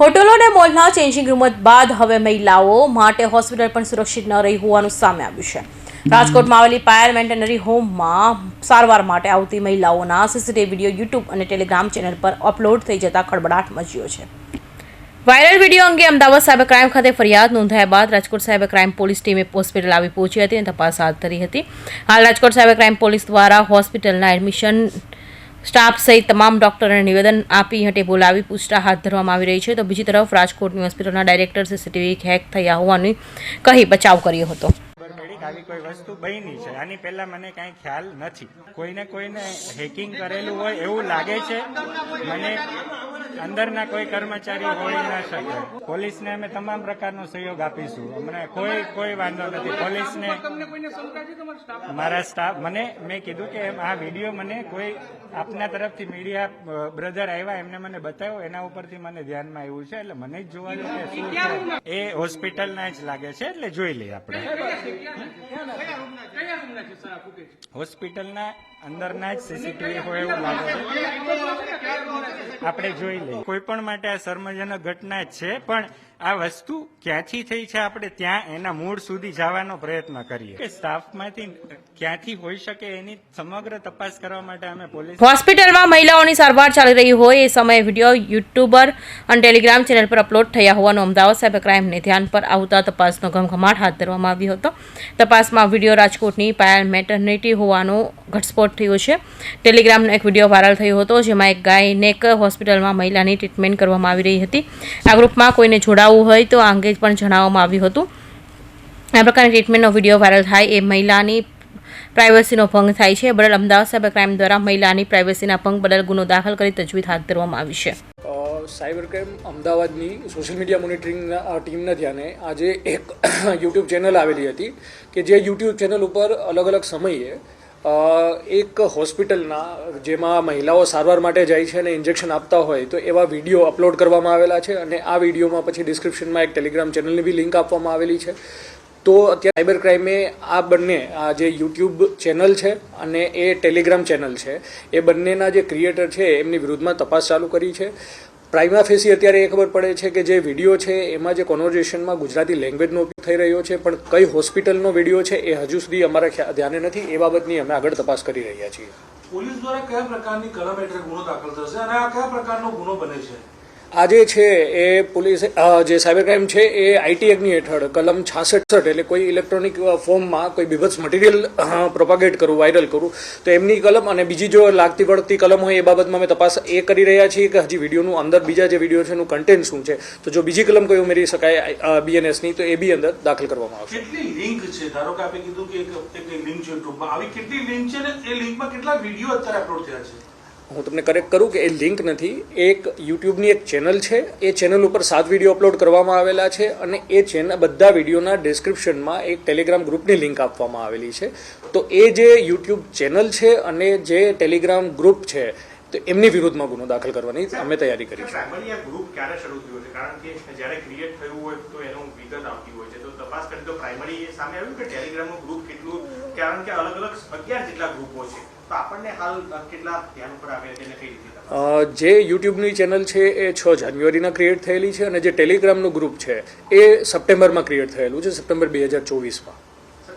હોટલો અને મોલના changing room બાદ હવે મહિલાઓ માટે હોસ્પિટલ પણ સુરક્ષિત ન રહી હોવાનું સામે આવ્યું છે. રાજકોટમાં આવેલી પાયર મેન્ટેનરી હોમમાં સારવાર માટે આવતી મહિલાઓના સીસીટીવી વીડિયો, યુટ્યુબ અને ટેલિગ્રામ ચેનલ પર અપલોડ થઈ જતા ખળબડાટ મચ્યો છે. વાયરલ વીડિયો અંગે અમદાવાદ સાયબર ક્રાઇમ ખાતે ફરિયાદ નોંધાયા બાદ રાજકોટ સાયબર ક્રાઇમ પોલીસ ટીમે હોસ્પિટલ આવી પહોંચી હતી અને તપાસ હાથ ધરી હતી. હાલ રાજકોટ સાયબર ક્રાઇમ પોલીસ દ્વારા હોસ્પિટલના એડમિશન સ્ટાફ સહિત તમામ ડોક્ટરોને નિવેદન આપી હટે બોલાવી પૂછતા હાથ ધરવામાં આવી રહી છે. તો બીજી તરફ રાજકોટની હોસ્પિટલના ડાયરેક્ટર સીસીટીવી હેક થયા હોવાની કહી બચાવ કર્યો હતો. આવી કોઈ વસ્તુ બની છે. આની પહેલા મને કાંઈ ખ્યાલ નથી. કોઈને કોઈને હેકિંગ કરેલું હોય એવું લાગે છે. મને અંદરના કોઈ કર્મચારી હોઈ ન શકે. પોલીસને અમે તમામ પ્રકારનો સહયોગ આપીશું. અમને કોઈ કોઈ વાંધો નથી. પોલીસને મારા સ્ટાફ મને, મેં કીધું કે આ વીડિયો મને કોઈ આપના તરફથી મીડિયા બ્રધર આવ્યા, એમને મને બતાવ્યો. એના ઉપરથી મને ધ્યાનમાં આવ્યું છે. એટલે મને જ જોવા એ હોસ્પિટલના જ લાગે છે. એટલે જોઈ લઈએ આપણે. હોસ્પિટલના અંદરના જ સીસીટીવી હોય એવું લાગે. આપણે જોઈ લઈએ. કોઈ પણ માટે આ શર્મજનક ઘટના જ છે પણ આ વસ્તુ ક્યાંથી થઈ છે? આપણે ત્યાં એના મૂળ સુધી જવાનો પ્રયત્ન કરીએ. કે સ્ટાફમાંથી ક્યાંથી હોઈ શકે એની સમગ્ર તપાસ કરવા માટે અમે પોલીસ હોસ્પિટલમાં મહિલાઓની સારવાર ચાલી રહી હોય એ સમયે વીડિયો યુટ્યુબર અને ટેલિગ્રામ ચેનલ પર અપલોડ થયા હોવાનું અમદાવાદ સાયબર ક્રાઇમને ધ્યાન પર આવતા તપાસનો ઘમઘમાટ હાથ ધરવામાં આવ્યો હતો. તપાસમાં વીડિયો રાજકોટની પાયલ મેટર્નિટી હોવાનો ઘટસ્ફોટ થયો છે. ટેલિગ્રામનો એક વીડિયો વાયરલ થયો હતો, જેમાં એક ગાયનેક હોસ્પિટલમાં મહિલાની ટ્રીટમેન્ટ કરવામાં આવી રહી હતી. આ ગ્રુપમાં કોઈને જોડાવવું હોય તો આ અંગે પણ જણાવવામાં આવ્યું હતું. આ પ્રકારની ટ્રીટમેન્ટનો વીડિયો વાયરલ થાય એ મહિલાની પ્રાઇવસીનો ભંગ થાય છે. બદલ અમદાવાદ સાયબર ક્રાઇમ દ્વારા મહિલાની પ્રાઇવસીના ભંગ બદલ ગુનો દાખલ કરી તજવીજ હાથ ધરવામાં આવી છે. સાયબર ક્રાઇમ અમદાવાદની સોશિયલ મીડિયા મોનિટરિંગ ટીમના ધ્યાને આજે એક યુટ્યુબ ચેનલ આવેલી હતી કે જે યુટ્યુબ ચેનલ ઉપર અલગ અલગ સમયે એક હોસ્પિટલના જેમાં મહિલાઓ સારવાર માટે જાય છે અને ઇન્જેક્શન આપતા હોય, તો એવા વીડિયો અપલોડ કરવામાં આવેલા છે અને આ વિડીયોમાં પછી ડિસ્ક્રિપ્શનમાં એક ટેલિગ્રામ ચેનલની બી લિંક આપવામાં આવેલી છે. તો અત્યારે સાયબર ક્રાઇમે આ બંને, આ જે યુટ્યુબ ચેનલ છે અને એ ટેલિગ્રામ ચેનલ છે, એ બંનેના જે ક્રિએટર છે, એમની વિરુદ્ધમાં તપાસ ચાલુ કરી છે. પ્રાઇમા ફેસી અત્યારે એ ખબર પડે છે કે જે વીડિયો છે, એમાં જે કોન્વર્ઝેશનમાં ગુજરાતી લેંગ્વેજનો ઉપયોગ થઈ રહ્યો છે, પણ કઈ હોસ્પિટલનો વીડિયો છે એ હજુ સુધી અમારા ધ્યાને નથી, એ બાબતની અમે આગળ તપાસ કરી રહ્યા છીએ. પોલીસ દ્વારા કયા પ્રકારની કલમ હેઠળ ગુનો દાખલ થશે અને આ કયા પ્રકારનો ગુનો બને છે? આ જે છે એ પોલીસ જે સાયબર ક્રાઇમ છે એ આઈટી એક્ટની હેઠળ કલમ છાસઠ એટલે કોઈ ઇલેક્ટ્રોનિક ફોર્મમાં કોઈ બીભત્સ મટીરિયલ પ્રોપાગેટ કરવું વાયરલ કરવું તો એમની કલમ અને બીજી જો લાગતી વળતી કલમ હોય એ બાબતમાં અમે તપાસ એ કરી રહ્યા છીએ કે હજી વિડીયોનું અંદર બીજા જે વીડિયો છે એનું કન્ટેન્ટ શું છે, તો જો બીજી કલમ કોઈ ઉમેરી શકાય બીએનએસની તો એ બી અંદર દાખલ કરવામાં આવશે. કેટલી લિંક છે? ધારો કે આપે કીધું કે એક લિંક છે યુટ્યુબમાં આવી કેટલી લિંક છે એ લિંકમાં કેટલા વીડિયો અત્યારે અપલોડ થયા છે? હું તમને કરેક્ટ કરું કે એ લિંક નથી. એક યુટ્યુબની એક ચેનલ છે. એ ચેનલ ઉપર સાત વીડિયો અપલોડ કરવામાં આવેલા છે અને એ ચેનલ બધા વિડીયોના ડિસ્ક્રિપ્શનમાં એક ટેલિગ્રામ ગ્રુપની લિંક આપવામાં આવેલી છે. તો એ જે યુટ્યુબ ચેનલ છે અને જે ટેલિગ્રામ ગ્રુપ છે, તો એમની વિરુદ્ધમાં ગુનો દાખલ કરવાની અમે તૈયારી કરી છે? તો પ્રાઇમરી એ સામે આવ્યું કે ટેલિગ્રામનું ગ્રુપ કેટલું? કારણ કે અલગ અલગ અગિયાર જેટલા ગ્રુપો છે. તો આપણને હાલ કેટલા ધ્યાન ઉપર આવ્યા છે કઈ રીતે જે યુટ્યુબની ચેનલ છે એ છ જાન્યુઆરીના ક્રિએટ થયેલી છે અને જે ટેલિગ્રામનું ગ્રુપ છે એ સપ્ટેમ્બરમાં ક્રિએટ થયેલું છે સપ્ટેમ્બર બે હજાર ચોવીસમાં.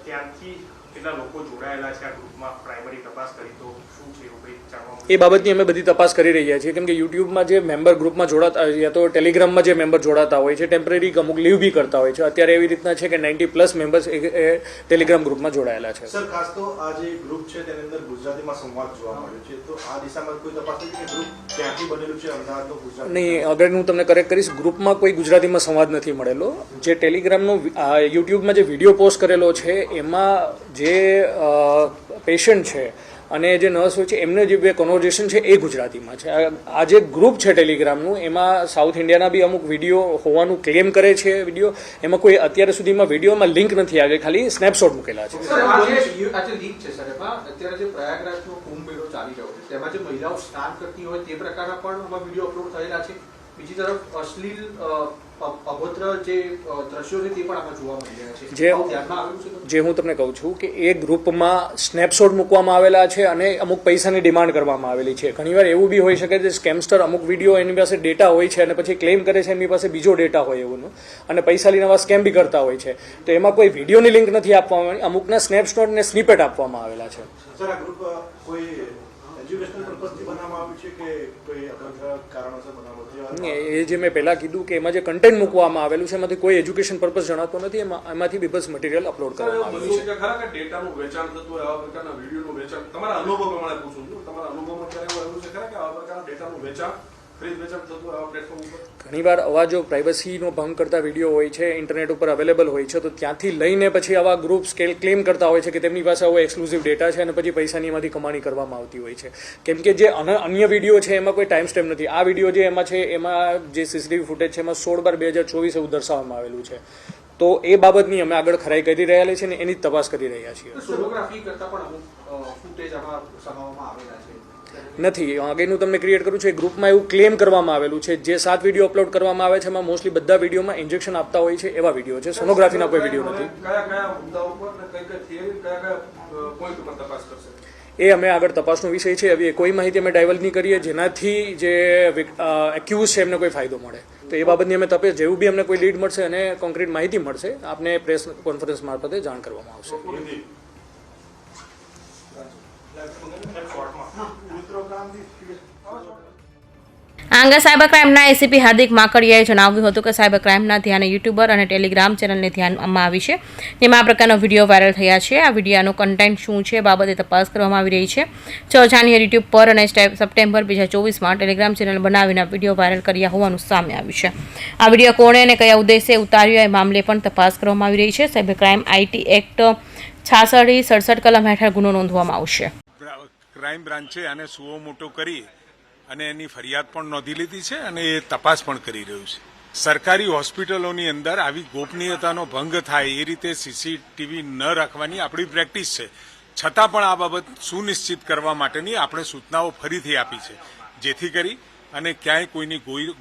ત્યારથી કેટલા લોકો જોડાયેલા છે આ ગ્રુપમાં? પ્રાઇમરી તપાસ કરી તો શું છે એવું કંઈક જાણવા એ બાબતની અમે બધી તપાસ કરી રહ્યા છીએ. કેમ કે યુટ્યુબમાં જે મેમ્બર ગ્રુપમાં જોડાતા યા તો ટેલિગ્રામમાં જે મેમ્બર જોડાતા હોય છે ટેમ્પરરી અમુક લીવ બી કરતા હોય છે. અત્યારે એવી રીતના છે કે નાઇન્ટી પ્લસ મેમ્બર્સ એ ટેલિગ્રામ ગ્રુપમાં જોડાયેલા છે. સર ખાસ તો આ જે ગ્રુપ છે તેની અંદર ગુજરાતીમાં સંવાદ જોવા મળ્યો છે. તો આ દિશામાં કોઈ તપાસ થઈ કે ગ્રુપ ક્યાંથી બનેલું છે? અમદાવાદનું ગુજરાત નહીં અગર હું તમને કરેક્ટ કરીશ ગ્રુપમાં કોઈ ગુજરાતીમાં સંવાદ નથી મળેલો. જે ટેલિગ્રામનો યુટ્યુબમાં જે વીડિયો પોસ્ટ કરેલો છે એમાં જે પેશન્ટ છે અને જે નર્સ હોય છે, એમને જે બે કોન્વર્ઝેશન છે એ ગુજરાતીમાં છે. આ- જે ગ્રુપ છે ટેલિગ્રામનું, એમાં સાઉથ ઇન્ડિયાના બી અમુક વીડિયો હોવાનું ક્લેમ કરે છે વીડિયો એમાં કોઈ અત્યાર સુધીમાં વિડીયોમાં લિંક નથી આવી ખાલી સ્નેપશોટ મૂકેલા છે. જે જે જે જે મહિલાઓ સ્નાન કરતી હોય તે પ્રકારના પણ વીડિયો અપલોડ થયેલા છે? બીજી તરફ અશ્લીલ અભદ્ર જે દ્રશ્યો છે તે પણ આમાં જોવા મળી રહ્યા છે જે- ધ્યાનમાં હું તમને કહું છું કે એ ગ્રુપમાં સ્નેપશોટ મૂકવામાં આવેલા છે અને અમુક પૈસાની ડિમાન્ડ કરવામાં આવેલી છે. ઘણીવાર એવું બી હોઈ શકે છે સ્કેમસ્ટર અમુક વીડિયો એની પાસે ડેટા હોય છે અને પછી ક્લેમ કરે છે એમની પાસે બીજો ડેટા હોય એવું અને પૈસા લઈને આવા સ્કેમ બી કરતા હોય છે. તો એમાં કોઈ વિડીયોની લિંક નથી આપવામાં આવી. અમુકના સ્નેપશોટ ને સ્નિપેટ આપવામાં આવેલા છે. સર આ ગ્રુપ કોઈ એ જે મેં પહેલાં કીધું કે એમાં જે કન્ટેન્ટ મૂકવામાં આવેલું છે એમાંથી કોઈ એજ્યુકેશન પર્પઝ જણાતો નથી એમાં એમાંથી બીભસ મટીરિયલ અપલોડ કરવામાં આવ્યું છે છે ખરા કે ડેટાનું વેચાણ થતું હોય આવા પ્રકારના વિડીયોનું વેચાણ તમારા અનુભવ પ્રમાણે પૂછું છું. તમારા અનુભવમાં ક્યારે એવું આવ્યું છે ખરા કે આવા પ્રકારના ડેટાનું વેચાણ ખરીદ વાર ઘણીવાર આવા જો પ્રાઇવસીનો ભંગ કરતા વીડિયો હોય છે ઇન્ટરનેટ ઉપર અવેલેબલ હોય છે તો ત્યાંથી લઈને પછી આવા ગ્રુપ સ્કેલ ક્લેમ કરતા હોય છે કે તેમની પાસે આવો એક્સક્લુઝિવ ડેટા છે અને પછી પૈસાની એમાંથી કમાણી કરવામાં આવતી હોય છે. કેમ કે જે અન- અન્ય વીડિયો છે એમાં કોઈ ટાઈમ સ્ટેમ્પ નથી. આ વીડિયો જે એમાં છે એમાં જે સીસીટીવી ફૂટેજ છે એમાં સોળ બાર બે હજાર ચોવીસ એવું દર્શાવવામાં આવેલું છે. તો એ બાબતની અમે આગળ ખરાઈ કરી રહ્યા છીએ અને એની તપાસ કરી રહ્યા છીએ. ફૂટેજ સમાવવામાં આવેલા છે નથી આગળનું તમને ક્રિએટ કરું છું, એ ગ્રુપમાં એવું ક્લેમ કરવામાં આવેલું છે. જે સાત વીડિયો અપલોડ કરવામાં આવે છે, એમાં મોસ્ટલી બધા વિડીયોમાં ઇન્જેક્શન આપતા હોય છે, એવા વીડિયો છે. સોનોગ્રાફીના કોઈ વીડિયો નથી. એ અમે આગળ તપાસનો વિષય છે. હવે કોઈ માહિતી અમે ડાયવલ નહીં કરીએ. જેનાથી જે એક્યુઝ છે, એમને કોઈ ફાયદો મળે. તો એ બાબતની અમે તપે જેવું બી અમને કોઈ લીડ મળશે અને કોન્ક્રીટ માહિતી મળશે, આપને પ્રેસ કોન્ફરન્સ મારફતે જાણ કરવામાં આવશે. આ અંગે સાયબર ક્રાઇમના એસીપી હાર્દિક માકડિયાએ જણાવ્યું હતું કે સાયબર ક્રાઇમના ધ્યાને યુટ્યુબર અને ટેલિગ્રામ ચેનલને ધ્યાનમાં આવી છે, જેમાં આ પ્રકારના વીડિયો વાયરલ થયા છે. આ વિડીયોનો કન્ટેન્ટ શું છે બાબતે તપાસ કરવામાં આવી રહી છે. છ જાન્યુઆરી યુટ્યુબ પર અને સપ્ટેમ્બર બે હજાર ચોવીસમાં ટેલિગ્રામ ચેનલ બનાવીને વીડિયો વાયરલ કર્યા હોવાનું સામે આવ્યું છે. આ વીડિયો કોણે અને કયા ઉદ્દેશે ઉતાર્યો એ મામલે પણ તપાસ કરવામાં આવી રહી છે. સાયબર ક્રાઇમ આઈટી એક્ટ છાસઠ, સડસઠ કલમ હેઠળ ગુનો નોંધવામાં આવશે. ક્રાઇમ બ્રાન્ચે આને સુઓ મોટો કરી અને એની ફરિયાદ પણ નોંધી લીધી છે અને એ તપાસ પણ કરી રહ્યું છે. સરકારી હોસ્પિટલોની અંદર આવી ગોપનીયતાનો ભંગ થાય એ રીતે સીસીટીવી ન રાખવાની આપણી પ્રેક્ટિસ છે. છતાં પણ આ બાબત સુનિશ્ચિત કરવા માટેની આપણે સૂચનાઓ ફરીથી આપી છે. જેથી કરી અને ક્યાંય કોઈની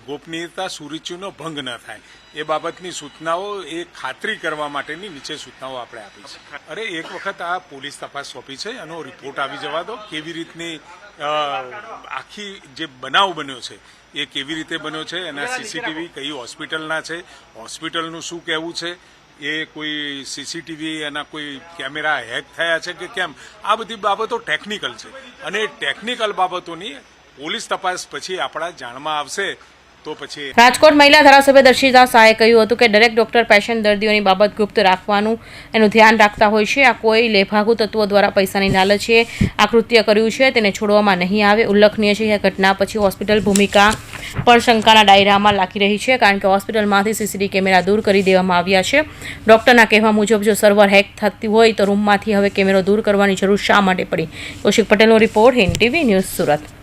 ગોપનીયતા સુરુચિનો ભંગ ન થાય. એ બાબતની સૂચનાઓ એ ખાતરી કરવા માટેની નીચે સૂચનાઓ આપણે આપી છે. અરે, એક વખત આ પોલીસ તપાસ સોંપી છે, એનો રિપોર્ટ આવી જવા દો. કેવી રીતની આખી જે બનાવ બન્યો છે, એ કેવી રીતે બન્યો છે? એના સીસીટીવી કઈ હોસ્પિટલના છે? હોસ્પિટલનું શું કહેવું છે? એ કોઈ સીસીટીવી, એના કોઈ કેમેરા હેક થયા છે કે કેમ? આ બધી બાબતો ટેકનિકલ છે. અને ટેકનિકલ બાબતોની પોલીસ તપાસ પછી આપણા જાણમાં આવશે, તો પછી રાજકોટ મહિલા ધારાસભ્ય દર્શિતા શાહે કહ્યું હતું કે દરેક ડોક્ટર પેશન્ટ દર્દીઓની બાબત ગુપ્ત રાખવાનું એનું ધ્યાન રાખતા હોય છે. આ કોઈ લેભાગુ તત્વો દ્વારા પૈસાની લાલચે આ કૃત્ય કર્યું છે, તેને છોડવામાં નહીં આવે. ઉલ્લેખનીય છે કે ઘટના પછી હોસ્પિટલ ભૂમિકા પણ શંકાના ડાયરામાં લાગી રહી છે, કારણ કે હોસ્પિટલમાંથી સીસીટીવી કેમેરા દૂર કરી દેવામાં આવ્યા છે. ડોક્ટરના કહેવા મુજબ, જો સર્વર હેક થતી હોય તો રૂમમાંથી હવે કેમેરો દૂર કરવાની જરૂર શા માટે પડી? કૌશિક પટેલનો report Hind TV news Surat.